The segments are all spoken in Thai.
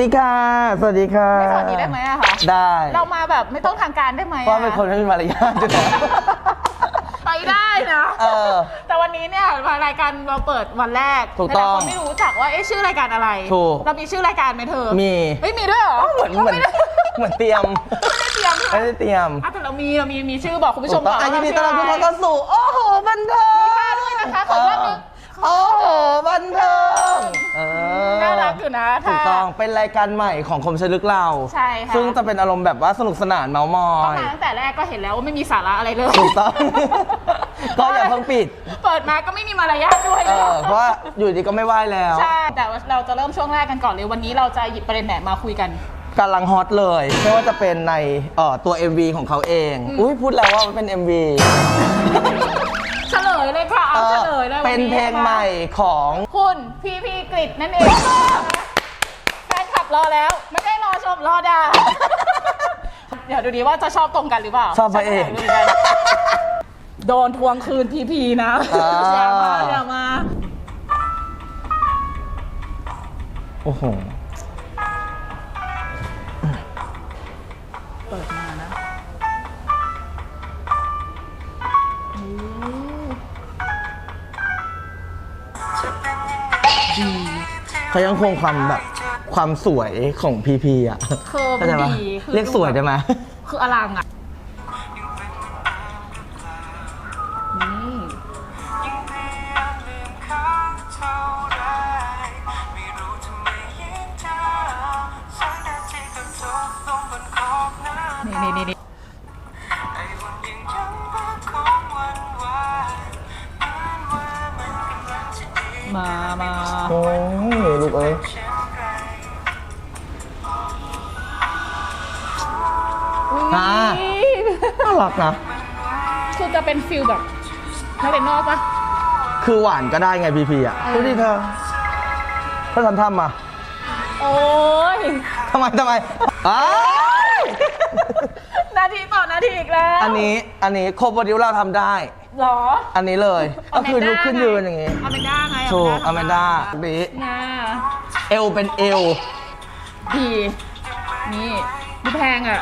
ดีค่ะ สวัสดีค่ะ ไม่สวัสดีได้ไหมอะคะได้ เรามาแบบไม่ต้องทางการได้ไหมเพราะเป็นคนไม่มีมารยาทด้วยไปได้นะเออแต่วันนี้เนี่ยรายการเราเปิดวันแรกถูกต้องหลายคนไม่รู้จักว่าเอ๊ะชื่อรายการอะไรถูก เรามีชื่อรายการไหมเธอมีเฮ้ยมีด้วยเหรอเหมือนเหมือนไม่ได้เหมือนเตรียมไม่ได้เตรียมไม่ได้เตรียมอะแต่เรามีเรามีมีชื่อบอกคุณผู้ชถูมกต้องก่อะอนยินดีว่าต้อนรับทุกคนชื่ะไรเข้าสู่โอ้โหบันเทิงมีค่าด้วยนะคะขอว่าเโอ้โหบันเทิงเออน่ารักอยู่นะถูกถ้าต้องเป็นรายการใหม่ของคมชลึกเราใช่ค่ะซึ่งจะเป็นอารมณ์แบบว่าสนุกสนานเมาส์มอเข้ายมาตั้งแต่แรกก็เห็นแล้วว่าไม่มีสาระอะไรเลยถูกต้องก็อย่าเพิ่งปิด เปิดมาก็ไม่มีมารยาทด้วยเออเพราะว่าอยู่ดีก็ไม่ไหวแล้วใช่แต่ว่าเราจะเริ่มช่วงแรกกันก่อนเลยวันนี้เราจะหยิบประเด็นไหนมาคุยกันกำลังฮอตเลย ไม่ว่าจะเป็นในเอ่อตัว MV ของเขาเองอืมอุ้ยพูดแล้วว่ามันเป็น MV เฉลยเลยค่ะ เอาเฉลยเลยเป็นวันนี้เพลงใหม่ของคุณพีพีกริดนั่นเองแฟนคลับรอแล้ว ไม่ได้รอชมรอด่าเดี๋ยวดูดีว่าจะชอบตรงกันหรือเปล่าชอบพระเอกชบพระกันโดนทวงคืนพีพีนะอ่าอย่ามาอย่ามาโอ้โห เขายังคงความแบบความสวยของพีพีอะเคอร์มันเข้าใจปะดีคือเรียกสวยได้ไหม คืออลังอะ น่ารักนะ คือจะเป็นฟิลแบบนักเรียนนอกปะคือหวานก็ได้ไงพีพีอะเออดูดิเธอถ้าทำทำมาโอ้ยทำไมทำไมอ้ายนาทีต่อนาทีอีกแล้วอันนี้อันนี้โคโบดิวเราทำได้ หรอ อันนี้เลย ก็คือลุกขึ้นยืนอย่างงี้อเมนด้าไงถูกอแมนด้าบีนะเอวเป็นเอวดีนี่ดูแพงอะ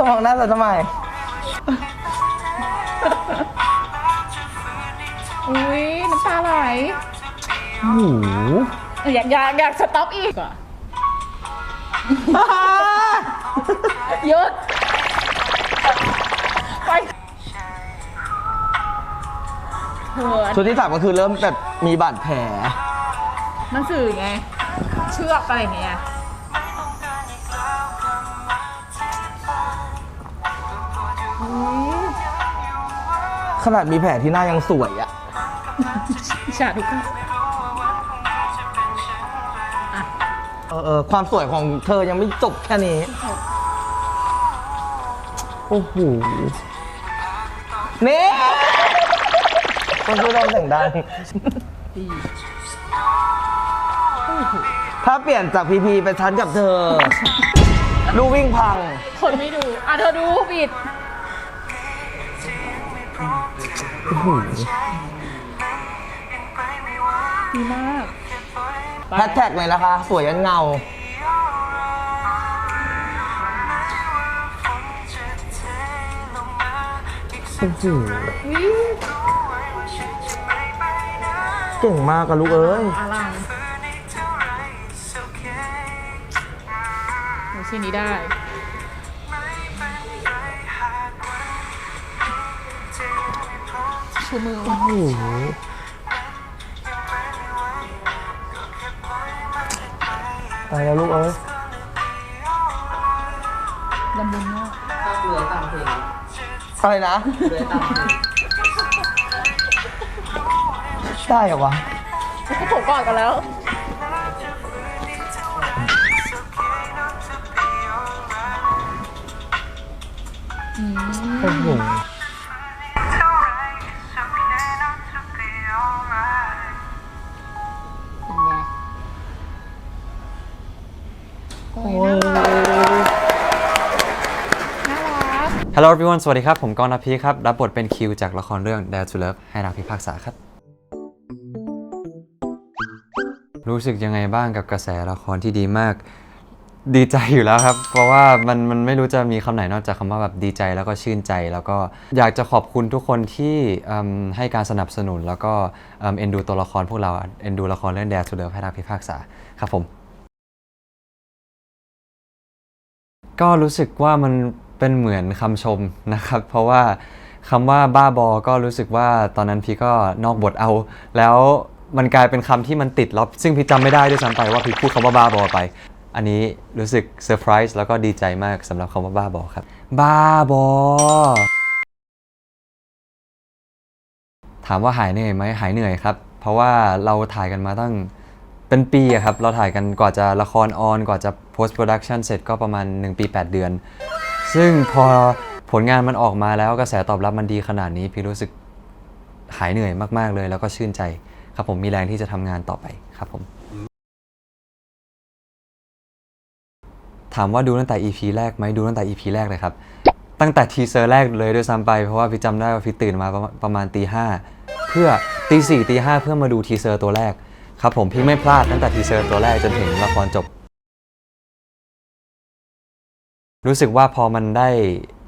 จะมองหน้าแต่ทำไมอุ้ยน้ำตาไหลโอ้โหอยากอยากอยากสต็อปอีกอะหยุดไปเถิดชุดที่สามก็คือเริ่มแบบมีบาดแผลหนังสือไง เชือกอะไรเงี้ย ขนาดมีแผลที่หน้ายังสวยอะฉาทุกคนเออเออความสวยของเธอยังไม่จบแค่นี้ โอ้โหนี่คนช่วยเราแต่งดังดีถ้าเปลี่ยนจากพีพีเป็นฉันกับเธอ ลูกวิ่งพัง คนไม่ดู อะเธอดูบิด โอ้โหดีมากแฮชแท็กเลยนะคะ สวยยันเงา โอ้โหวิเก่งมากกับลูกเอ้ยอลังโอ้ชื่อนี้ได้ ชูมือโอ้โหไปแล้วลูกเอ้ยละมุนมากอะไรนะได้เหรอวะก็ถูกก่อนกันแล้วโอ้โห โอ้ยโอ้ยน่ารักน่ารัก Hello everyone สวัสดีครับ ผมกรณ์นพีครับ รับบทเป็นคิวจากละครเรื่อง Dare to Love ให้รักพิพากษาครับ รู้สึกยังไงบ้างกับกระแสละครที่ดีมาก ดีใจอยู่แล้วครับ เพราะว่ามันมันไม่รู้จะมีคำไหนนอกจากคำว่าแบบดีใจแล้วก็ชื่นใจ แล้วก็อยากจะขอบคุณทุกคนที่อืมให้การสนับสนุน แล้วก็อืมเอ็นดูตัวละครพวกเราเอ็นดูละครเรื่อง Dare to Love ให้รักพิพากษาครับผม ก็รู้สึกว่ามันเป็นเหมือนคำชมนะครับ เพราะว่าคำว่าบ้าบอก็รู้สึกว่าตอนนั้นพี่ก็นอกบทเอา แล้วมันกลายเป็นคำที่มันติดแล้วซึ่งพี่จำไม่ได้ด้วยซ้ำไปว่าพี่พูดคำว่าบ้าบอไป อันนี้รู้สึกเซอร์ไพรส์แล้วก็ดีใจมากสำหรับคำว่าบ้าบอครับ บ้าบอ ถามว่าหายเหนื่อยไหมหายเหนื่อยครับ เพราะว่าเราถ่ายกันมาตั้ง เป็นปีอะครับ เราถ่ายกันกว่าจะละครออน กว่าจะ post production เสร็จก็ประมาณ 1 ปี 8 เดือน ซึ่งพอผลงานมันออกมาแล้วกระแสตอบรับมันดีขนาดนี้ พี่รู้สึกหายเหนื่อยมากๆเลย แล้วก็ชื่นใจครับผมมีแรงที่จะทำงานต่อไปครับผม ถามว่าดูตั้งแต่ EP แรกไหมดูตั้งแต่ EP แรกเลยครับ ตั้งแต่ทีเซอร์แรกเลยด้วยซ้ำไปเพราะว่าพี่จำได้ว่าพี่ตื่นมาประมาณตีห้าเพื่อตีสี่ตีห้าเพื่อมาดูทีเซอร์ตัวแรก ครับผมพี่ไม่พลาดตั้งแต่ทีเซอร์ตัวแรกจนถึงละครจบ รู้สึกว่าพอมันได้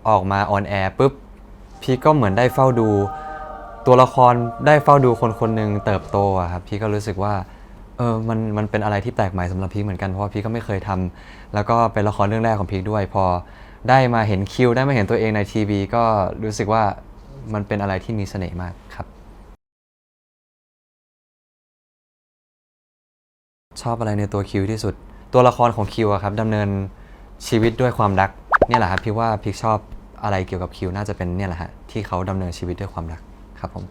ออกมาออนแอร์ปุ๊บ พี่ก็เหมือนได้เฝ้าดู ตัวละครได้เฝ้าดูคนคนหนึ่งเติบโตอะครับพี่ก็รู้สึกว่าเออมันมันเป็นอะไรที่แปลกใหม่สำหรับพี่เหมือนกันเพราะว่าพี่ก็ไม่เคยทำแล้วก็เป็นละครเรื่องแรกของพี่ด้วย พอได้มาเห็นคิวได้มาเห็นตัวเองในทีวีก็รู้สึกว่ามันเป็นอะไรที่มีเสน่ห์มาก ชอบอะไรในตัวคิวที่สุด ตัวละครของคิวอะครับดำเนินชีวิตด้วยความรักเนี่ยแหละครับพี่ว่าพี่ชอบอะไรเกี่ยวกับคิวน่าจะเป็นเนี่ยแหละฮะที่เขาดำเนินชีวิตด้วยความรักครับผม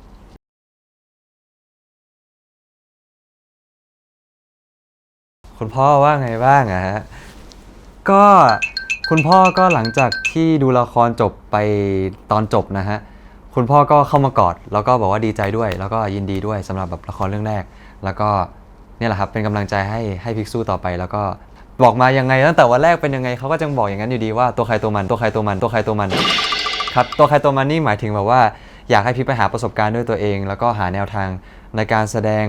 คุณพ่อว่าไงบ้างอะฮะก็คุณพ่อก็หลังจากที่ดูละครจบไปตอนจบนะฮะคุณพ่อก็เข้ามากอด แล้วก็บอกว่าดีใจด้วย แล้วก็ยินดีด้วยสำหรับแบบละครเรื่องแรก แล้วก็ นี่แหละครับเป็นกำลังใจให้ให้พิกสู้ต่อไปแล้วก็บอกมายังไงตั้งแต่วันแรกเป็นยังไงเขาก็จะบอกอย่างนั้นอยู่ดีว่าตัวใครตัวมันตัวใครตัวมันตัวใครตัวมันครับตัวใครตัวมันนี่หมายถึงแบบว่า อยากให้พี่ไปหาประสบการณ์ด้วยตัวเอง แล้วก็หาแนวทางในการแสดง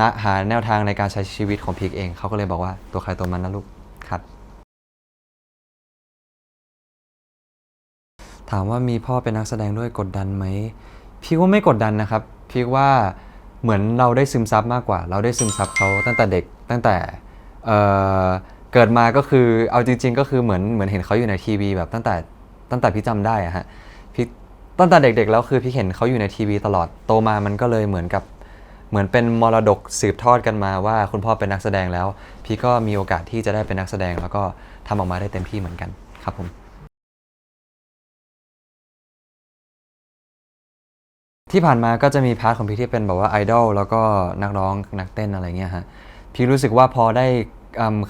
นะหาแนวทางในการใช้ชีวิตของพีกเองเขาก็เลยบอกว่าตัวใครตัวมันนะลูกครับ ถามว่ามีพ่อเป็นนักแสดงด้วยกดดันไหมพี่ว่าไม่กดดันนะครับพี่ว่า เหมือนเราได้ซึมซับมากกว่า เราได้ซึมซับเขาตั้งแต่เด็กตั้งแต่เอ่อเกิดมาก็คือเอาจริง ๆ ก็คือเหมือนเหมือนเห็นเขาอยู่ในทีวีแบบตั้งแต่ตั้งแต่พี่จำได้อะฮะพี่ตั้งแต่เด็กๆแล้วคือพี่เห็นเขาอยู่ในทีวีตลอดโตมามันก็เลยเหมือนกับเหมือนเป็นมรดกสืบทอดกันมาว่าคุณพ่อเป็นนักแสดงแล้ว พี่ก็มีโอกาสที่จะได้เป็นนักแสดงแล้วก็ทำออกมาได้เต็มที่เหมือนกันครับผม ที่ผ่านมาก็จะมีพาร์ทของพี่ที่เป็นแบบว่าไอดอลแล้วก็นักร้องนักเต้นอะไรเงี้ยฮะพี่รู้สึกว่าพอได้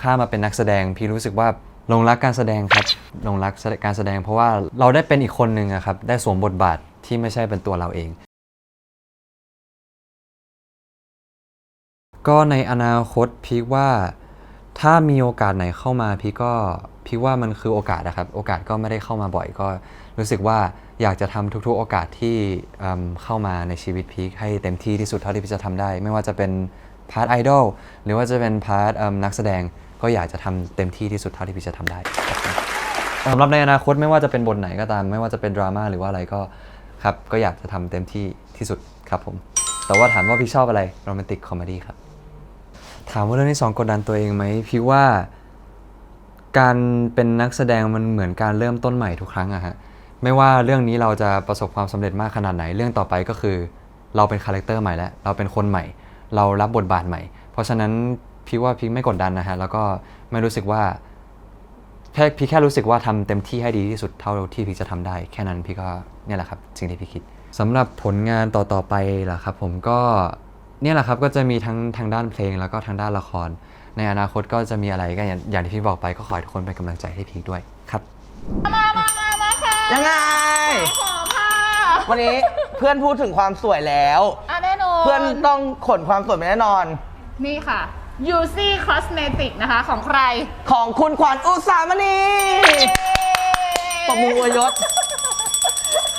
ข้ามาเป็นนักแสดง พี่รู้สึกว่าลงรักการแสดงครับลงรักการแสดง เพราะว่าเราได้เป็นอีกคนหนึ่งครับได้สวมบทบาทที่ไม่ใช่เป็นตัวเราเอง ก็ในอนาคตพี่ว่า ถ้ามีโอกาสไหนเข้ามาพี่ก็พี่ว่ามันคือโอกาสนะครับ โอกาสก็ไม่ได้เข้ามาบ่อยก็ รู้สึกว่าอยากจะทำทุกๆ โอกาสที่เเข้ามาในชีวิตพีคให้เต็มที่ที่สุดเท่าที่พี่จะทำได้ ไม่ว่าจะเป็นพาร์ทไอดอลหรือว่าจะเป็นพาร์ทนักแสดงก็อยากจะทำเต็มที่ที่สุดเท่าที่พี่จะทำได้สำหรับในอนาคตไม่ว่าจะเป็นบทไหนก็ตาม ไม่ว่าจะเป็นดราม่าหรือว่าอะไรก็ครับก็อยากจะทำเต็มที่ที่สุดครับผมแต่ว่าถามว่าพี่ชอบอะไรโรแมนติกคอมเมดี้ครับ ถามว่าเรื่องที่สองกดดันตัวเองไหมพี่ว่าการเป็นนักแสดงมันเหมือนการเริ่มต้นใหม่ทุกครั้งอะฮะไม่ว่าเรื่องนี้เราจะประสบความสำเร็จมากขนาดไหนเรื่องต่อไปก็คือ เราเป็นคาแรคเตอร์ใหม่แล้วเราเป็นคนใหม่ เรารับบทบาทใหม่ เพราะฉะนั้นพี่ว่าพี่ไม่กดดันนะฮะแล้วก็ไม่รู้สึกว่าแค่พี่แค่รู้สึกว่าทำเต็มที่ให้ดีที่สุดเท่าที่พี่จะทำได้ แค่นั้นพี่ก็เนี่ยแหละครับสิ่งที่พี่คิดสำหรับผลงานต่อๆไปล่ะครับ ผมก็ เนี่ยแหละครับก็จะมีทั้งทางด้านเพลงแล้วก็ทางด้านละคร ในอนาคตก็จะมีอะไรก็อย่างอย่างที่พี่บอกไปก็ขอให้ทุกคนเป็นกำลังใจให้พีคด้วยครับมามามามาค่ะยังไง ขอค่ะวันนี้เพื่อนพูดถึงความสวยแล้ว อะแน่นอนเพื่อนต้องขนความสวยมาแน่นอน นี่ค่ะ UC Cosmetic นะคะของใคร ของคุณขวัญอุตสามณีปรบมืออวยยศ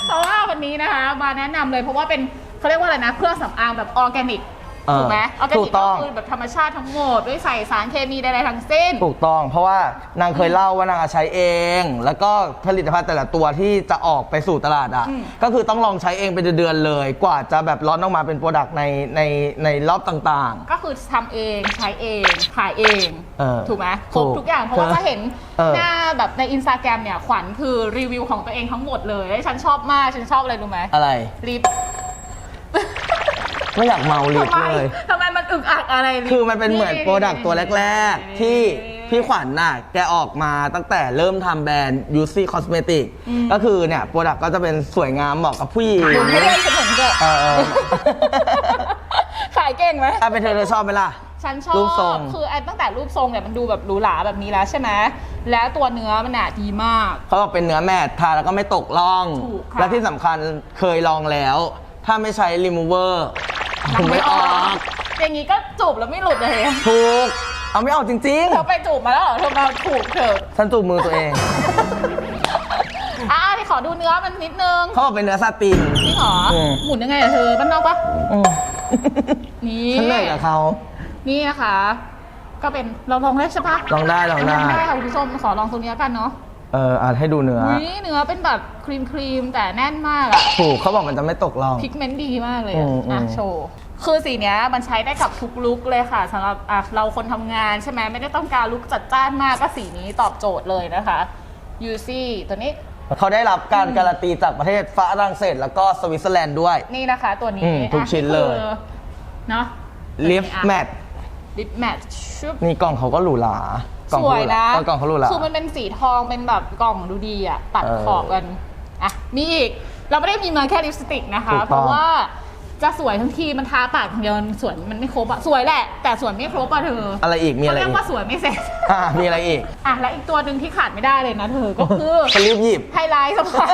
เพราะว่าวันนี้นะคะ มาแนะนำเลยเพราะว่าเป็น เขาเรียกว่าอะไรนะเครื่องสำอางแบบออร์แกนิกเออถูกไหมออร์แกถูนิกกต้ก็อง คือแบบธรรมชาติทั้งหมดไม่ใส่สารเคมีใดๆทั้งสิ้น ถูกต้อง เพราะว่านางเคยเล่าว่านางอะใช้เอง แล้วก็ผลิตภัณฑ์แต่ละตัวที่จะออกไปสู่ตลาดอะ อืม ก็คือต้องลองใช้เองเป็นเดือนๆเลย กว่าจะแบบร้อนออกมาเป็นโปรดักต์ในในในรอบต่าง ก็คือทำเองใช้เองขายเองเออถูกไหมครบถูกทุกอย่างเพราะว่าเออถ้าเห็นเออ หน้าแบบในอินสตาแกรมเนี่ยขวัญคือรีวิวของตัวเองทั้งหมดเลยและฉันชอบมากฉันชอบอะไรรู้ไหมๆ อะไร ลิป ไม่อยากเมาลิปทำไมเลย ทำไมมันอึกอักอะไรลิปคือมันเป็นเหมือนโปรดักต์ตัวแรก ๆ ที่พี่ขวัญน่ะแกออกมาตั้งแต่เริ่มทำแบรนด์ UC Cosmetic ก็คือเนี่ยโปรดักต์ก็จะเป็นสวยงามเหมาะกับผู้หญิงหมุนให้ด้วยฉันหมุนก็เออเออขายเก่งไหมถ้าเป็นเธอเธอชอบไหมล่ะ ฉันชอบรูปทรงคือไอ้ตั้งแต่รูปทรงเนี่ยมันดูแบบหรูหราแบบนี้แล้วใช่ไหมแล้วตัวเนื้อมันอะดีมาก เขาบอกเป็นเนื้อแมททาแล้วก็ไม่ตกล่อง ถูกค่ะ และที่สำคัญเคยลองแล้ว ถ้าไม่ใช้รีมูเวอร์ไม่ออกอย่างนี้ก็จูบแล้วไม่หลุดเลยถูกเอาไม่ออกจริงเธอไปจูบมาแล้วเหรอเธอมาถูกเถอะๆฉันจูบมือตัวเองอะที่ขอดูเนื้อมันนิดนึงเขาบอกเป็นเนื้อซาตินจริงเหรออืมหมุนยังไงอะเธอบ้านนอกปะอืมนี่ฉันเหนื่อยกับเขานี่นะคะ ก็เป็นเราลองได้ใช่ปะลองได้ลองได้ค่ะคุณผู้ชมขอลองตรงนี้กันเนาะ เอออาจให้ดูเนื้ออุ้ยเนื้อเป็นแบบครีมครีมๆแต่แน่นมากอะถูกเขาบอกมันจะไม่ตกล่อง พิกเมนต์ดีมากเลยอือะมอืมอะโชว์ คือสีเนี้ยมันใช้ได้กับทุกลุคเลยค่ะสำหรับอะเราคนทำงานใช่ไหมไม่ได้ต้องการลุคจัดจ้านมากก็สีนี้ตอบโจทย์เลยนะคะยูซี่ตัวนี้ เขาได้รับการการันตีจากประเทศฝรั่งเศส แล้วก็สวิตเซอร์แลนด์ด้วย นี่นะคะตัวนี้อืมทุกอะชิ้นเลย คือเนาะลิฟแมทลิปแมทชุบ นี่กล่องเขาก็หรูหรา กล่องสเขาวยหรูหรานะเออกล่องเขาหรูหราคือมันเป็นสีทองเป็นแบบกล่องดูดีอะตัดเออขอบกันอะมีอีกเราไม่ได้มีมาแค่ลิปสติกนะคะถูกต้องเพราะว่า จะสวยทั้งทีมันทาปากอย่างเดียวมันสวยมันไม่ครบอะสวยแหละ แต่สวยไม่ครบอะเธออะไรอีกมีเขาอะไรเรียอีกกว่าสวยไม่เสร็จอะมีอะไรอีกอะแล้วอีกตัวหนึ่งที่ขาดไม่ได้เลยนะเธอก็คือสลีปหยิบไฮไลท์สำคัญ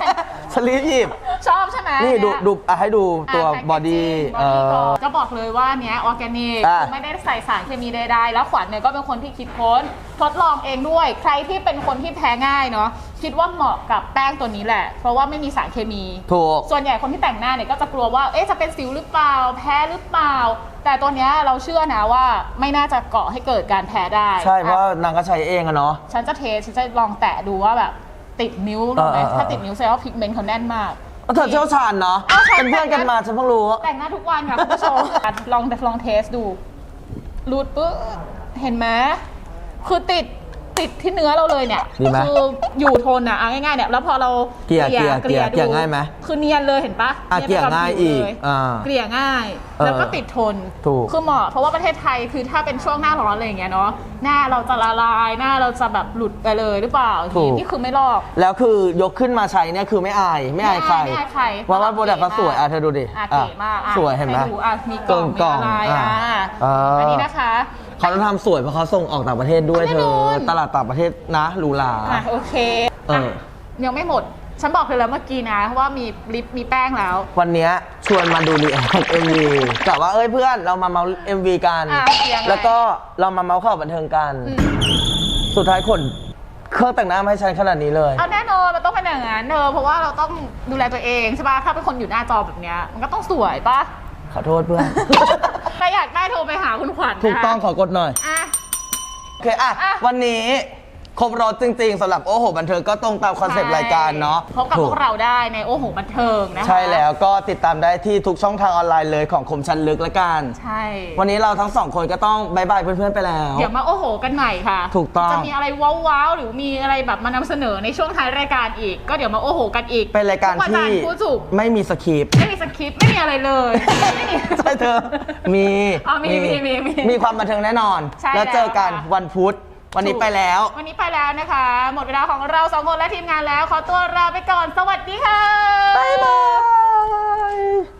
สลีปหยิบ ชอบใช่ไหมนี่ดูเยดูอะให้ดูตัวอะบอดี้ packaging เอ body ก่อนอจะบอกเลยว่าเนี้ยออร์แกนิกอะ ไม่ได้ใส่สารเคมีใดๆแล้วขวัญเนี่ยก็เป็นคนที่คิดค้น ทดลองเองด้วย ใครที่เป็นคนที่แพ้ง่ายเนาะ คิดว่าเหมาะกับแป้งตัวนี้แหละ เพราะว่าไม่มีสารเคมี ถูก ส่วนใหญ่คนที่แต่งหน้าเนี่ยก็จะกลัวว่า เอ๊ะ จะเป็นสิวหรือเปล่า แพ้หรือเปล่า แต่ตัวเนี้ยเราเชื่อนะว่าไม่น่าจะเกาะให้เกิดการแพ้ได้ใช่เพราะอะว่านางก็ใช้เองอะเนาะ ฉันจะเทสฉันจะลองแตะดูว่าแบบติดนิ้วหรือไหมเออเออเออ ถ้าติดนิ้วแสดงว่าพิกเมนต์เขาแน่นมาก เธอเชี่ยวชาญเนาะเอาใช่เป็นเพื่อนกันมาฉันเพิ่งรู้ แต่งหน้าทุกวันค่ะคุณผู้ชม ลองลองเทสดูรูดปุ๊บเห็นไหมคือติด ติดที่เนื้อเราเลยเนี่ยดีไหมคืออยู่ทนอะเอาง่ายๆเนี่ยแล้วพอเราเกลี่ยเกลี่ยเกลี่ยดูเกลี่ยง่ายไหมคือเนียนเลยเห็นปะอะนีนเกลี่ยไปบง่ายผิวอีกเลยอ่าเกลี่ยง่ายเออแล้วก็ติดทนถูกคือเหมาะเพราะว่าประเทศไทยคือถ้าเป็นช่วงหน้าร้อนอะไรอย่างเงี้ยเนาะหน้าเราจะละลายหน้าเราจะแบบหลุดไปเลยหรือเปล่าถูกนี่คือไม่ลอกแล้วคือยกขึ้นมาใช้เนี่ยคือไม่อายไม่อายใครไม่อายใครว่าว่าโปรดักต์เขาสวยอะเธอดูดิอะอะเก๋มากอะสวยเห็นไหมดูอะมีกล่องมีกล่องอะไรอะอะอ่าอันนี้นะคะ เขาต้องทำสวยเพราะเขาส่งออกต่างประเทศด้วยแน่เธนออนตลาดต่างประเทศนะหรูหราอะโอเคเอออะยังไม่หมด ฉันบอกเธอแล้วเมื่อกี้นะว่ามีลิปมีแป้งแล้ว วันเนี้ยชวนมาดูรีแอคเอ็มวีกะว่าเอ้ยเพื่อนเรามาเมาเอ็มวีกัน อะยังไง แล้วก็เรามาเมาข่าวบันเทิงกันอืมสุดท้ายคนเครื่องแต่งหน้ามาให้ฉันขนาดนี้เลย เอาแน่นอนมันต้องเป็นอย่างนั้นเธอเพราะว่าเราต้องดูแลตัวเองใช่ปะถ้าเป็นคนอยู่หน้าจอแบบเนี้ยมันก็ต้องสวยปะข อโทษเพื่อน ใครอยากได้โทรไปหาคุณขวัญนะคะถูกต้องขอกดหน่อย อะ โอเค อะ อะ วันนี้ ครบรถจริงๆสำหรับโอ้โหบันเทิงก็ตรงตามคอนเซปต์รายการเนาะพบกับถูพวกเราได้ในโอ้โหบันเทิงนะคะใช่แล้วก็ติดตามได้ที่ทุกช่องทางออนไลน์เลยของคมชันลึกละกันใช่ วันนี้เราทั้งสองคนก็ต้องบายบายเพื่อนๆไปแล้วเดี๋ยวมาโอ้โหกันใหม่ค่ะ ถูกต้องจะมีอะไรว้าวๆหรือมีอะไรแบบมานำเสนอในช่วงท้ายรายการอีก ก็เดี๋ยวมาโอ้โหกันอีกเป็นรายการทุวันที่จันทร์พูดถูกไม่มีสคริปต์ไม่มีสคริปต์ไม่มีอะไรเลยไม่มีใช่เธอมีอ๋อมีมีมีมีมีความบันเทิงแน่นอนใช่แล้วเจอกันแล้วค่ะวันพุธ วันนี้ไปแล้ว วันนี้ไปแล้วนะคะ หมดเวลาของเราสองคนและทีมงานแล้ว ขอตัวลาไปก่อน สวัสดีค่ะ บ๊ายบาย